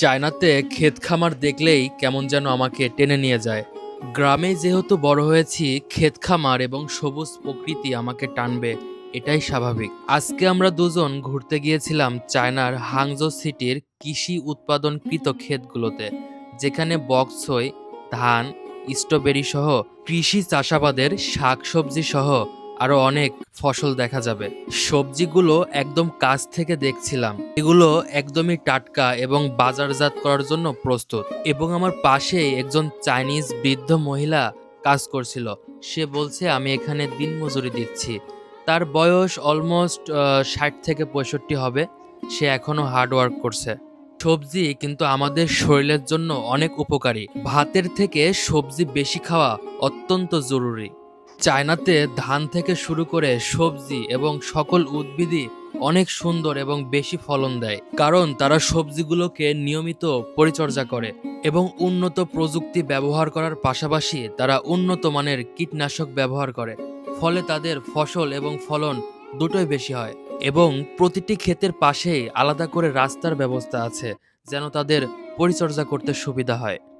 চায়নাতে ক্ষেত খামার দেখলেই কেমন যেন আমাকে টেনে নিয়ে যায়। গ্রামে যেহেতু বড় হয়েছি, ক্ষেত খামার এবং সবুজ প্রকৃতি আমাকে টানবে, এটাই স্বাভাবিক। আজকে আমরা দুজন ঘুরতে গিয়েছিলাম চায়নার হাংজো সিটির কৃষি উৎপাদনকৃত ক্ষেতগুলোতে, যেখানে বক্সই ধান, স্ট্রবেরি সহ কৃষি চাষাবাদের শাকসবজি সহ আরও অনেক ফসল দেখা যাবে। সবজিগুলো একদম কাছ থেকে দেখছিলাম। এগুলো একদমই টাটকা এবং বাজারজাত করার জন্য প্রস্তুত। এবং আমার পাশেই একজন চাইনিজ বৃদ্ধ মহিলা কাজ করছিল। সে বলছে, আমি এখানে দিনমজুরি দিচ্ছি। তার বয়স অলমোস্ট ষাট থেকে পঁয়ষট্টি হবে। সে এখনও হার্ড ওয়ার্ক করছে। সবজি কিন্তু আমাদের শরীরের জন্য অনেক উপকারী। ভাতের থেকে সবজি বেশি খাওয়া অত্যন্ত জরুরি। চায়নাতে ধান থেকে শুরু করে সবজি এবং সকল উদ্ভিদই অনেক সুন্দর এবং বেশি ফলন দেয়। কারণ তারা সবজিগুলোকে নিয়মিত পরিচর্যা করে এবং উন্নত প্রযুক্তি ব্যবহার করার পাশাপাশি তারা উন্নত মানের কীটনাশক ব্যবহার করে। ফলে তাদের ফসল এবং ফলন দুটোই বেশি হয় এবং প্রতিটি ক্ষেতের পাশেই আলাদা করে রাস্তার ব্যবস্থা আছে যেন তাদের পরিচর্যা করতে সুবিধা হয়।